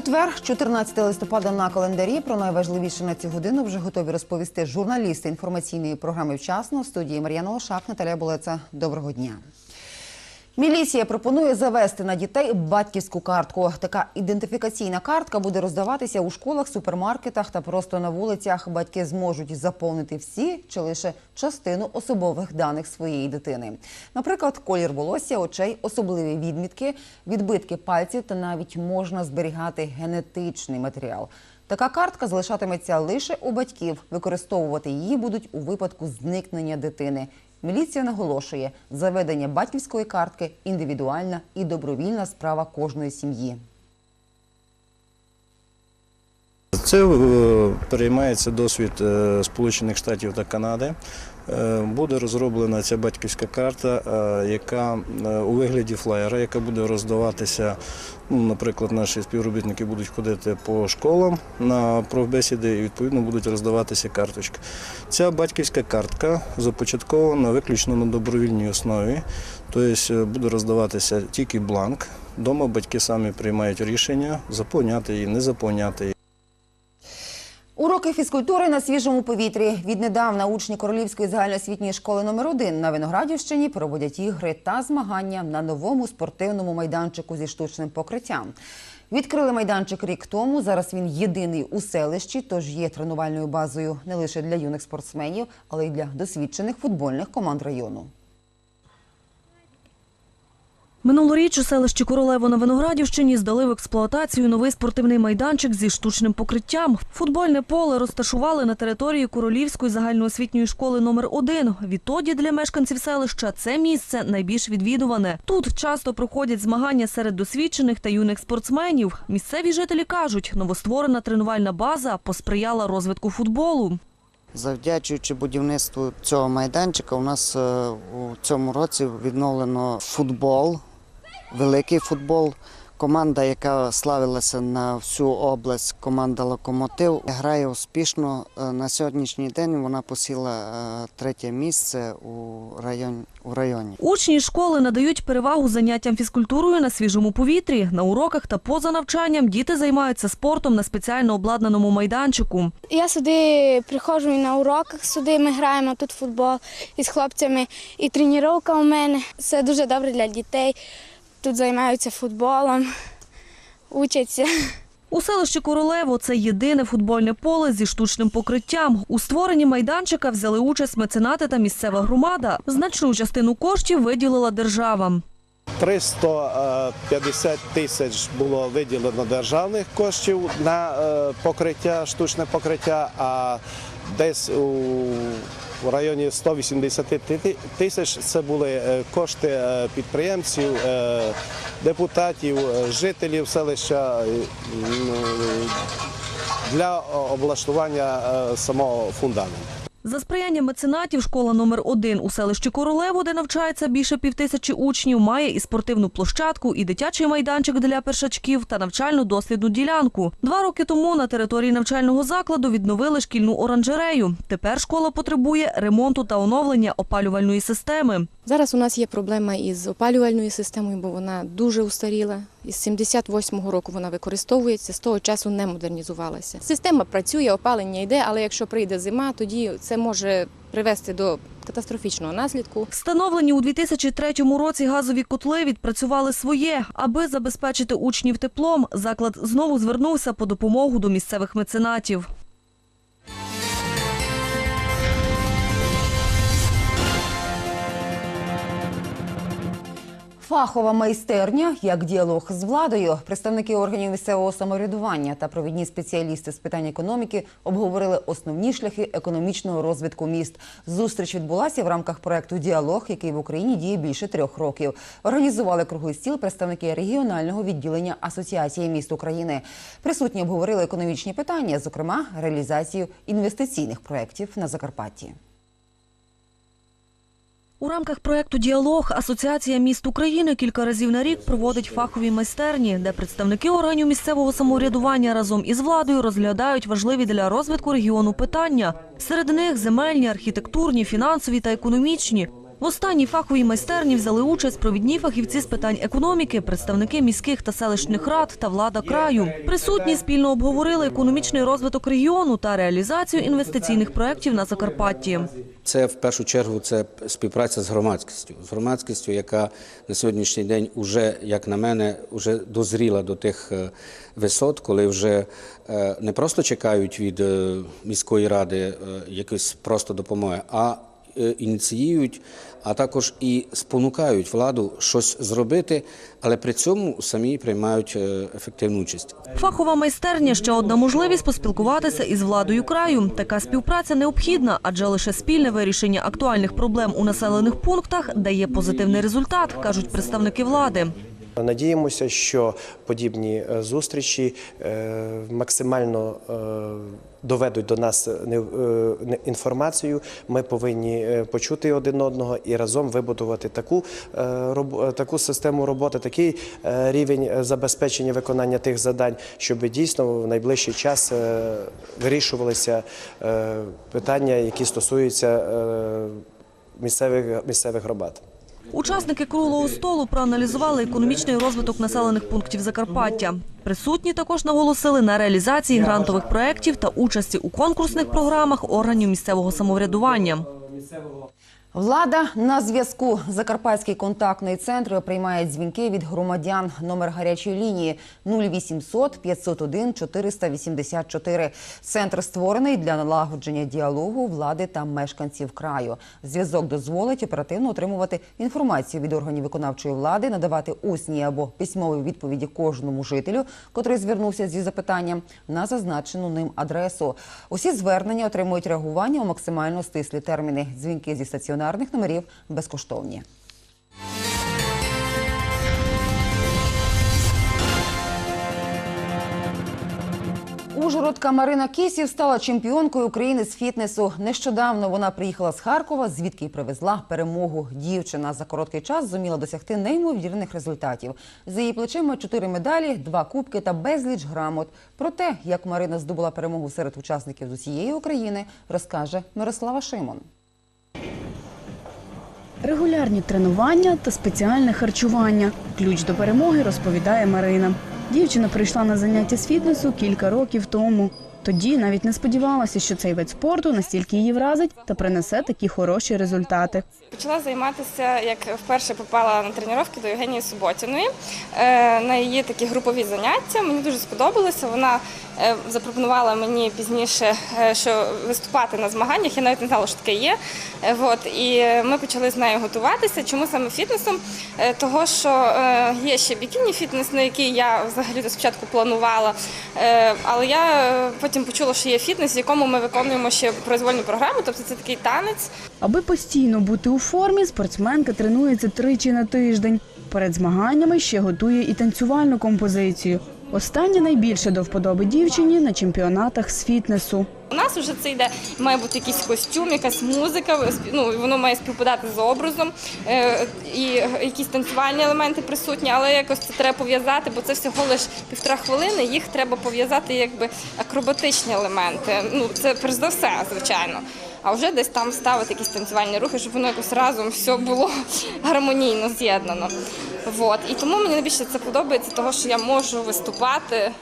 Четвер, 14 листопада на календарі. Про найважливіше на цю годину вже готові розповісти журналісти інформаційної програми «Вчасно» в студії Мар'яна Ошак, Наталя Болеца. Доброго дня. Міліція пропонує завести на дітей батьківську картку. Така ідентифікаційна картка буде роздаватися у школах, супермаркетах та просто на вулицях. Батьки зможуть заповнити всі чи лише частину особових даних своєї дитини. Наприклад, колір волосся, очей, особливі відмітки, відбитки пальців та навіть можна зберігати генетичний матеріал. Така картка залишатиметься лише у батьків. Використовувати її будуть у випадку зникнення дитини. Міліція наголошує, заведення батьківської картки індивідуальна і добровільна справа кожної сім'ї. Це е, переймається досвід е, Сполучених Штатів та Канади. Е, Буде розроблена ця батьківська карта, е, яка е, у вигляді флаєра, яка буде роздаватися. Ну, наприклад, наші співробітники будуть ходити по школам на профбесіди і відповідно будуть роздаватися карточки. Ця батьківська картка започаткована виключно на добровільній основі, тобто буде роздаватися тільки бланк. Дома батьки самі приймають рішення заповняти її, не заповняти її. Уроки фізкультури на свіжому повітрі. Віднедавна учні Королівської загальноосвітньої школи номер 1 на Виноградівщині проводять ігри та змагання на новому спортивному майданчику зі штучним покриттям. Відкрили майданчик рік тому. Зараз він єдиний у селищі, тож є тренувальною базою не лише для юних спортсменів, але й для досвідчених футбольних команд району. Минулоріч у селищі Королево на Виноградівщині здали в експлуатацію новий спортивний майданчик зі штучним покриттям. Футбольне поле розташували на території Королівської загальноосвітньої школи номер 1 Відтоді для мешканців селища це місце найбільш відвідуване. Тут часто проходять змагання серед досвідчених та юних спортсменів. Місцеві жителі кажуть, новостворена тренувальна база посприяла розвитку футболу. Завдячуючи будівництву цього майданчика, у нас е, у цьому році відновлено футбол, великий футбол. Команда, яка славилася на всю область, команда Локомотив, грає успішно. Е, На сьогоднішній день вона посіла е, третє місце у районі. У районі. Учні школи надають перевагу заняттям фізкультурою на свіжому повітрі. На уроках та поза навчанням діти займаються спортом на спеціально обладнаному майданчику. Я сюди приходжу і на уроках, сюди ми граємо тут футбол із хлопцями. І тренування у мене. Це дуже добре для дітей. Тут займаються футболом, учаться. У селищі Королево це єдине футбольне поле зі штучним покриттям. У створенні майданчика взяли участь меценати та місцева громада. Значну частину коштів виділила держава. 350 тисяч було виділено державних коштів на е, покриття, штучне покриття, а десь у районі 180 тисяч це були е, кошти е, підприємців, е, депутатів, жителів селища для облаштування самого фундаменту. За сприяння меценатів школа номер 1 у селищі Королево, де навчається більше півтисячі учнів, має і спортивну площадку, і дитячий майданчик для першачків та навчально-дослідну ділянку. Два роки тому на території навчального закладу відновили шкільну оранжерею. Тепер школа потребує ремонту та оновлення опалювальної системи. Зараз у нас є проблема із опалювальною системою, бо вона дуже устаріла. Із 78-го року вона використовується, з того часу не модернізувалася. Система працює, опалення йде, але якщо прийде зима, тоді це може привести до катастрофічного наслідку. Встановлені у 2003 році газові котли відпрацювали своє. Аби забезпечити учнів теплом, заклад знову звернувся по допомогу до місцевих меценатів. Фахова майстерня як діалог з владою. Представники органів місцевого самоврядування та провідні спеціалісти з питань економіки обговорили основні шляхи економічного розвитку міст. Зустріч відбулася в рамках проекту Діалог, який в Україні діє більше трьох років. Організували круглий стіл представники регіонального відділення Асоціації міст України. Присутні обговорили економічні питання, зокрема реалізацію інвестиційних проєктів на Закарпатті. У рамках проекту Діалог Асоціація міст України кілька разів на рік проводить фахові майстерні, де представники органів місцевого самоврядування разом із владою розглядають важливі для розвитку регіону питання. Серед них земельні, архітектурні, фінансові та економічні. В останній фаховій майстерні взяли участь провідні фахівці з питань економіки, представники міських та селищних рад та влада краю. Присутні спільно обговорили економічний розвиток регіону та реалізацію інвестиційних проєктів на Закарпатті. Це в першу чергу це співпраця з громадськістю, з громадськістю, яка на сьогоднішній день уже, як на мене, вже дозріла до тих е, висот, коли вже е, не просто чекають від е, міської ради якоїсь просто допомоги, а ініціюють, а також і спонукають владу щось зробити, але при цьому самі приймають е, ефективну участь. Фахова майстерня ще одна можливість поспілкуватися із владою краю. Така співпраця необхідна, адже лише спільне вирішення актуальних проблем у населених пунктах дає позитивний результат, кажуть представники влади. Надіємося, що подібні е, зустрічі е, максимально е, доведуть до нас е, інформацію. Ми повинні е, почути один одного і разом вибудувати таку, е, е, таку систему роботи, такий е, рівень е, забезпечення виконання тих завдань, щоб дійсно в найближчий час е, вирішувалися е, питання, які стосуються е, місцевих, місцевих громад. Учасники круглого столу проаналізували економічний розвиток населених пунктів Закарпаття. Присутні також наголосили на реалізації грантових проєктів та участі у конкурсних програмах органів місцевого самоврядування. Влада на зв'язку. Закарпатський контактний центр приймає дзвінки від громадян. Номер гарячої лінії 0800 501 484. Центр створений для налагодження діалогу влади та мешканців краю. Зв'язок дозволить оперативно отримувати інформацію від органів виконавчої влади, надавати усні або письмові відповіді кожному жителю, котрий звернувся зі запитанням на зазначену ним адресу. Усі звернення отримують реагування у максимально стислі терміни. Дзвінки зі стаціонарних номерів безкоштовні. Ужгородка Марина Кісів стала чемпіонкою України з фітнесу. Нещодавно вона приїхала з Харкова, звідки й привезла перемогу. Дівчина за короткий час зуміла досягти неймовірних результатів. За її плечима чотири медалі, два кубки та безліч грамот. Про те, як Марина здобула перемогу серед учасників з усієї України, розкаже Мирослава Шимон. Регулярні тренування та спеціальне харчування. Ключ до перемоги розповідає Марина. Дівчина прийшла на заняття з фітнесу кілька років тому. Тоді навіть не сподівалася, що цей вид спорту настільки її вразить та принесе такі хороші результати. Почала займатися, як вперше попала на тренування до Євгенії Суботіної е, на її такі групові заняття. Мені дуже сподобалося. Вона запропонувала мені пізніше, е, що виступати на змаганнях. Я навіть не знала, що таке є. Е, От, і ми почали з нею готуватися. Чому саме фітнесом? Е, Того, що е, є ще бікіні фітнес, на який я взагалі спочатку планувала. Е, Але я е, потім почула, що є фітнес, в якому ми виконуємо ще произвольну програму, тобто це такий танець. Аби постійно бути у формі, спортсменка тренується тричі на тиждень. Перед змаганнями ще готує і танцювальну композицію. Остання найбільше до вподоби дівчині на чемпіонатах з фітнесу. У нас вже це йде, має бути якийсь костюм, якась музика, ну, воно має співпадати з образом, е, і якісь танцювальні елементи присутні, але якось це треба пов'язати, бо це всього лише півтора хвилини, їх треба пов'язати якби акробатичні елементи. Ну, це перш за все, звичайно. А вже десь там ставити якісь танцювальні рухи, щоб воно якось разом все було гармонійно з'єднано. Вот. І тому мені найбільше це подобається, того, що я можу виступати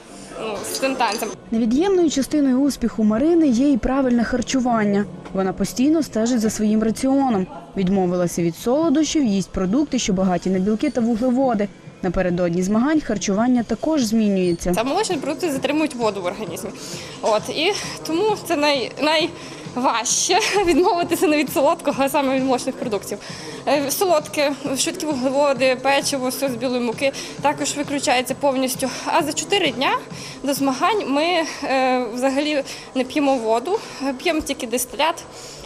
ну, з цим танцем. Невід'ємною частиною успіху Марини є і правильне харчування. Вона постійно стежить за своїм раціоном. Відмовилася від солодощів, їсть продукти, що багаті на білки та вуглеводи. Напередодні змагань харчування також змінюється. Та молочні продукти затримують воду в організмі. От і тому це най, найважче відмовитися не від солодкого, а саме від молочних продуктів. Е, Солодке, швидкі вуглеводи, печиво, все з білої муки також виключається повністю. А за 4 дня до змагань ми е, взагалі не п'ємо воду, е, п'ємо тільки дистилят.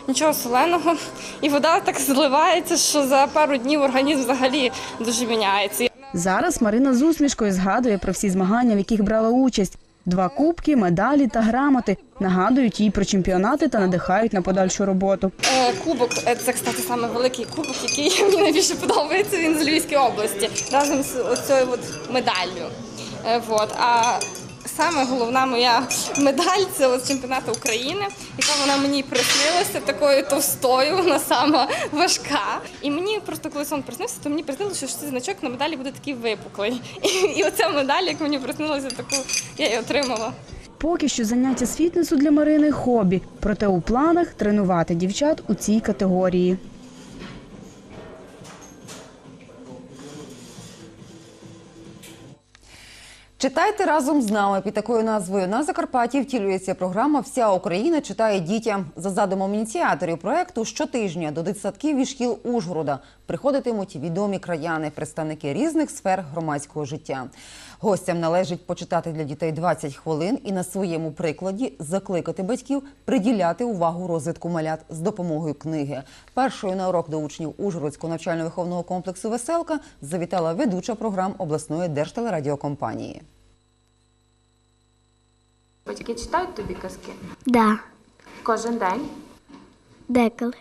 Нічого соленого, і вода так зливається, що за пару днів організм взагалі дуже міняється. Зараз Марина з усмішкою згадує про всі змагання, в яких брала участь. Два кубки, медалі та грамоти нагадують їй про чемпіонати та надихають на подальшу роботу. Е, Кубок е, це кстати саме великий кубок, який мені найбільше подобається. Він з Львівської області разом з цією медаллю. Е. А саме головна моя медаль це от чемпіонату України, яка вона мені приснилася такою товстою, вона сама важка. І мені просто коли сон приснився, то мені приснилося, що цей значок на медалі буде такий випуклий. І, і оця медаль, як мені приснилося, таку я її отримала. Поки що заняття з фітнесу для Марини хобі, проте у планах тренувати дівчат у цій категорії. Читайте разом з нами під такою назвою на Закарпатті втілюється програма Вся Україна читає дітям за задумом ініціаторів проекту. Щотижня до дитсадків і шкіл Ужгорода приходитимуть відомі краяни, представники різних сфер громадського життя. Гостям належить почитати для дітей 20 хвилин і на своєму прикладі закликати батьків приділяти увагу розвитку малят з допомогою книги. Першою на урок до учнів Ужгородського навчально-виховного комплексу Веселка завітала ведуча програм обласної держтелерадіокомпанії. Батьки читають тобі казки Да, кожен день. деколи.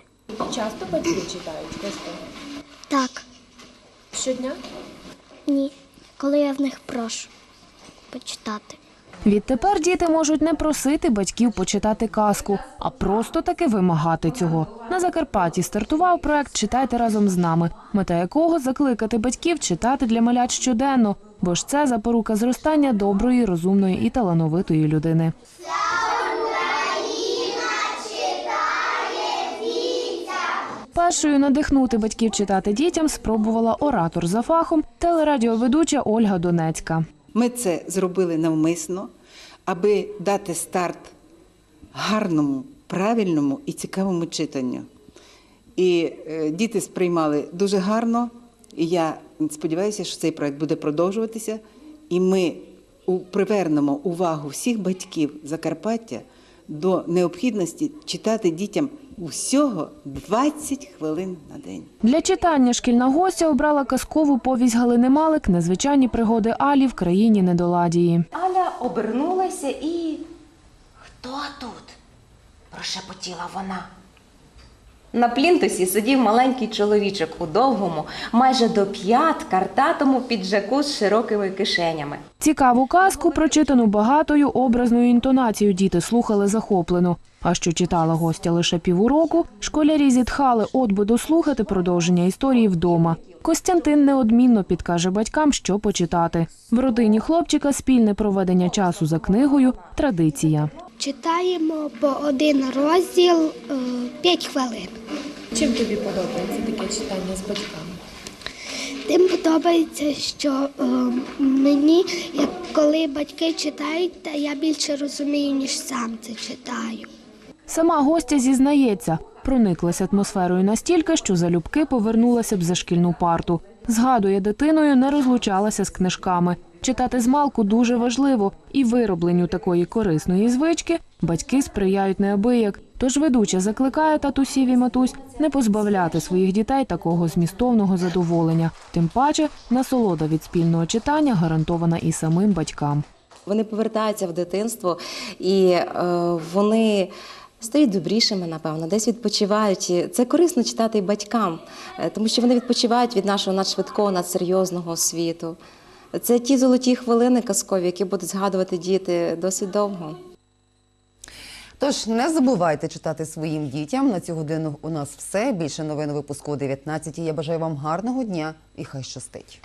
Часто батьки читають казки. Так, Щодня? ні. Коли я в них прошу почитати. Відтепер діти можуть не просити батьків почитати казку, а просто таки вимагати цього. На Закарпатті стартував проект Читайте разом з нами, мета якого закликати батьків читати для малят щоденно, бо ж це запорука зростання доброї, розумної і талановитої людини. Першою надихнути батьків читати дітям спробувала оратор за фахом телерадіоведуча Ольга Донецька. Ми це зробили навмисно, аби дати старт гарному, правильному і цікавому читанню. І е, діти сприймали дуже гарно. І я сподіваюся, що цей проект буде продовжуватися, і ми привернемо увагу всіх батьків Закарпаття до необхідності читати дітям усього 20 хвилин на день. Для читання шкільна гостя обрала казкову повість Галини Малик Незвичайні пригоди Алі в країні недоладії. Аля обернулася і. Хто тут? прошепотіла вона. На плінтусі сидів маленький чоловічок у довгому, майже до п'ят картатому піджаку з широкими кишенями. Цікаву казку, прочитану багатою образною інтонацією, діти слухали захоплено. А що читала гостя лише півуроку, школярі зітхали, от би дослухати продовження історії вдома. Костянтин неодмінно підкаже батькам, що почитати. В родині хлопчика спільне проведення часу за книгою традиція. Читаємо по один розділ 5 хвилин. Чим тобі подобається таке читання з батьками? Тим подобається, що е, мені, як коли батьки читають, та я більше розумію, ніж сам це читаю. Сама гостя зізнається, прониклася атмосферою настільки, що залюбки повернулася б за шкільну парту. Згадує, дитиною не розлучалася з книжками. Читати змалку дуже важливо, і виробленню такої корисної звички батьки сприяють неабияк. Тож ведуча закликає татусів і матусь не позбавляти своїх дітей такого змістовного задоволення. Тим паче, насолода від спільного читання гарантована і самим батькам. Вони повертаються в дитинство і е, вони стають добрішими, напевно, десь відпочивають. Це корисно читати і батькам, е, тому що вони відпочивають від нашого надшвидкого, надсерйозного світу. Це ті золоті хвилини казкові, які будуть згадувати діти досить довго. Тож не забувайте читати своїм дітям. На цю годину у нас все. Більше новин випуску о 19. Я бажаю вам гарного дня і хай щастить.